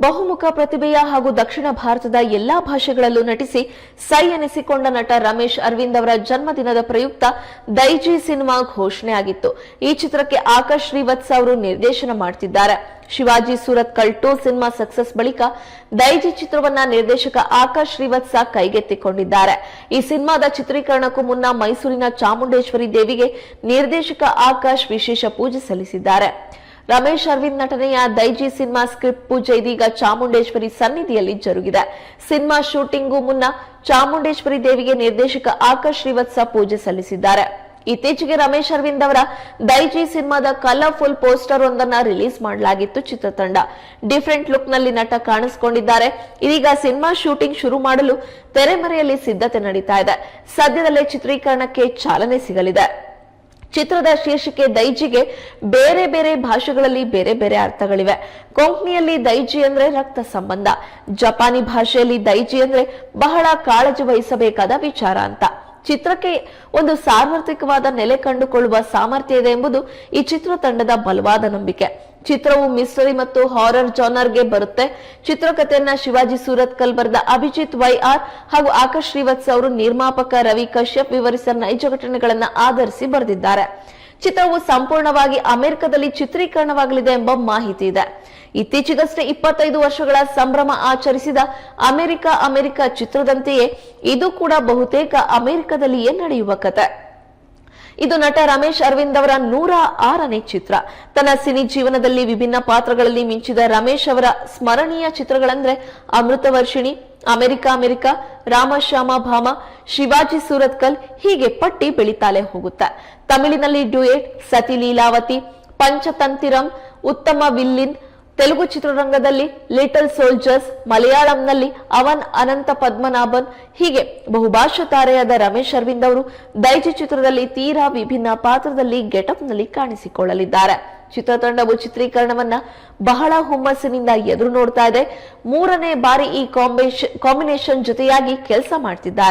ಬಹುಮುಖ ಪ್ರತಿಭೆಯ ಹಾಗೂ ದಕ್ಷಿಣ ಭಾರತದ ಎಲ್ಲಾ ಭಾಷೆಗಳಲ್ಲೂ ನಟಿಸಿ ಸೈ ಎನಿಸಿಕೊಂಡ ನಟ ರಮೇಶ್ ಅರವಿಂದ್ ಅವರ ಜನ್ಮದಿನದ ಪ್ರಯುಕ್ತ ದೈಜಿ ಸಿನಿಮಾ ಘೋಷಣೆಯಾಗಿತ್ತು ಈ ಚಿತ್ರಕ್ಕೆ ಆಕಾಶ್ ಶ್ರೀವತ್ಸ ಅವರು ನಿರ್ದೇಶನ ಮಾಡುತ್ತಿದ್ದಾರೆ ಶಿವಾಜಿ ಸೂರತ್ ಕಲ್ಟೋ ಸಿನಿಮಾ ಸಕ್ಸಸ್ ಬಳಿಕ ದೈಜಿ ಚಿತ್ರವನ್ನ ನಿರ್ದೇಶಕ ಆಕಾಶ್ ಶ್ರೀವತ್ಸ ಕೈಗೆತ್ತಿಕೊಂಡಿದ್ದಾರೆ. ಈ ಸಿನಿಮಾದ ಚಿತ್ರೀಕರಣಕ್ಕೂ ಮುನ್ನ ಮೈಸೂರಿನ ಚಾಮುಂಡೇಶ್ವರಿ ದೇವಿಗೆ ನಿರ್ದೇಶಕ ಆಕಾಶ್ ವಿಶೇಷ ಪೂಜೆ ಸಲ್ಲಿಸಿದ್ದಾರೆ. ರಮೇಶ್ ಅರವಿಂದ್ ನಟನೆಯ ದೈಜಿ ಸಿನಿಮಾ ಸ್ಕ್ರಿಪ್ಟ್ ಪೂಜೆ ಇದೀಗ ಚಾಮುಂಡೇಶ್ವರಿ ಸನ್ನಿಧಿಯಲ್ಲಿ ಜರುಗಿದೆ. ಸಿನಿಮಾ ಶೂಟಿಂಗೂ ಮುನ್ನ ಚಾಮುಂಡೇಶ್ವರಿ ದೇವಿಗೆ ನಿರ್ದೇಶಕ ಆಕಾಶ್ ಶ್ರೀವತ್ಸ ಪೂಜೆ ಸಲ್ಲಿಸಿದ್ದಾರೆ. ಇತ್ತೀಚೆಗೆ ರಮೇಶ್ ಅರವಿಂದ್ ಅವರ ದೈಜಿ ಸಿನಿಮಾದ ಕಲರ್ಫುಲ್ ಪೋಸ್ಟರ್ ಒಂದನ್ನ ರಿಲೀಸ್ ಮಾಡಲಾಗಿತ್ತು ಚಿತ್ರತಂಡ. ಡಿಫರೆಂಟ್ ಲುಕ್ನಲ್ಲಿ ನಟ ಕಾಣಿಸಿಕೊಂಡಿದ್ದಾರೆ. ಇದೀಗ ಸಿನಿಮಾ ಶೂಟಿಂಗ್ ಶುರು ಮಾಡಲು ತೆರೆಮರೆಯಲ್ಲಿ ಸಿದ್ಧತೆ ನಡೀತಾ ಇದೆ. ಸದ್ಯದಲ್ಲೇ ಚಿತ್ರೀಕರಣಕ್ಕೆ ಚಾಲನೆ ಸಿಗಲಿದೆ. ಚಿತ್ರದ ಶೀರ್ಷಿಕೆ ದೈಜಿಗೆ ಬೇರೆ ಬೇರೆ ಭಾಷೆಗಳಲ್ಲಿ ಬೇರೆ ಬೇರೆ ಅರ್ಥಗಳಿವೆ. ಕೊಂಕ್ನಿಯಲ್ಲಿ ದೈಜಿ ಅಂದ್ರೆ ರಕ್ತ ಸಂಬಂಧ. ಜಪಾನಿ ಭಾಷೆಯಲ್ಲಿ ದೈಜಿ ಅಂದ್ರೆ ಬಹಳ ಕಾಳಜಿ ವಹಿಸಬೇಕಾದ ವಿಚಾರ ಅಂತ. ಚಿತ್ರಕ್ಕೆ ಒಂದು ಸಾರ್ವತ್ರಿಕವಾದ ನೆಲೆ ಕಂಡುಕೊಳ್ಳುವ ಸಾಮರ್ಥ್ಯ ಇದೆ ಎಂಬುದು ಈ ಚಿತ್ರತಂಡದ ಬಲವಾದ ನಂಬಿಕೆ. ಚಿತ್ರವು ಮಿಸ್ಟರಿ ಮತ್ತು ಹಾರರ್ ಜಾನರ್ಗೆ ಬರುತ್ತೆ. ಚಿತ್ರಕಥೆಯನ್ನ ಶಿವಾಜಿ ಸೂರತ್ಕಲ್ ಬರೆದ ಅಭಿಜಿತ್ ವೈ ಆರ್ ಹಾಗೂ ಆಕಾಶ್ ಶ್ರೀವತ್ಸ ಅವರು ನಿರ್ಮಾಪಕ ರವಿ ಕಶ್ಯಪ್ ವಿವರಿಸಿದ ನೈಜ ಘಟನೆಗಳನ್ನ ಆಧರಿಸಿ ಬರೆದಿದ್ದಾರೆ. ಚಿತ್ರವು ಸಂಪೂರ್ಣವಾಗಿ ಅಮೆರಿಕದಲ್ಲಿ ಚಿತ್ರೀಕರಣವಾಗಲಿದೆ ಎಂಬ ಮಾಹಿತಿ ಇದೆ. ಇತ್ತೀಚೆಗಷ್ಟೇ ಇಪ್ಪತ್ತೈದು ವರ್ಷಗಳ ಸಂಭ್ರಮ ಆಚರಿಸಿದ ಅಮೆರಿಕ ಅಮೆರಿಕ ಚಿತ್ರದಂತೆಯೇ ಇದು ಕೂಡ ಬಹುತೇಕ ಅಮೆರಿಕದಲ್ಲಿಯೇ ನಡೆಯುವ ಕತೆ. ಇದು ನಟ ರಮೇಶ್ ಅರವಿಂದ್ ಅವರ ನೂರ ಆರನೇ ಚಿತ್ರ. ತನ್ನ ಸಿನಿ ಜೀವನದಲ್ಲಿ ವಿಭಿನ್ನ ಪಾತ್ರಗಳಲ್ಲಿ ಮಿಂಚಿದ ರಮೇಶ್ ಅವರ ಸ್ಮರಣೀಯ ಚಿತ್ರಗಳಂದ್ರೆ ಅಮೃತವರ್ಷಿಣಿ ಅಮೆರಿಕ ಅಮೆರಿಕ ರಾಮಶ್ಯಾಮ ಭಾಮ, ಶಿವಾಜಿ ಸೂರತ್ಕಲ್ ಹೀಗೆ ಪಟ್ಟಿ ಬೆಳಿತಾಲೆ ಹೋಗುತ್ತೆ. ತಮಿಳಿನಲ್ಲಿ ಡ್ಯೂಯೇಟ್ ಸತಿ ಲೀಲಾವತಿ, ಪಂಚತಂತಿರಂ, ಉತ್ತಮ ವಿಲ್ಲಿನ್ ತೆಲುಗು ಚಿತ್ರರಂಗದಲ್ಲಿ ಲಿಟಲ್ ಸೋಲ್ಜರ್ಸ್ ಮಲಯಾಳಂನಲ್ಲಿ ಅವನ್ ಅನಂತ ಪದ್ಮನಾಭನ್, ಹೀಗೆ ಬಹುಭಾಷಾ ತಾರೆಯಾದ ರಮೇಶ್ ಅರವಿಂದ್ ಅವರು ದೈಜಿ ಚಿತ್ರದಲ್ಲಿ ತೀರಾ ವಿಭಿನ್ನ ಪಾತ್ರದಲ್ಲಿ ಗೆಟಪ್ನಲ್ಲಿ ಕಾಣಿಸಿಕೊಳ್ಳಲಿದ್ದಾರೆ. ಚಿತ್ರತಂಡವು ಚಿತ್ರೀಕರಣವನ್ನ ಬಹಳ ಹುಮ್ಮಸ್ಸಿನಿಂದ ಎದುರು ನೋಡ್ತಾ ಇದೆ. ಮೂರನೇ ಬಾರಿ ಈ ಕಾಂಬಿನೇಷನ್ ಜೊತೆಯಾಗಿ ಕೆಲಸ ಮಾಡ್ತಿದ್ದಾರೆ.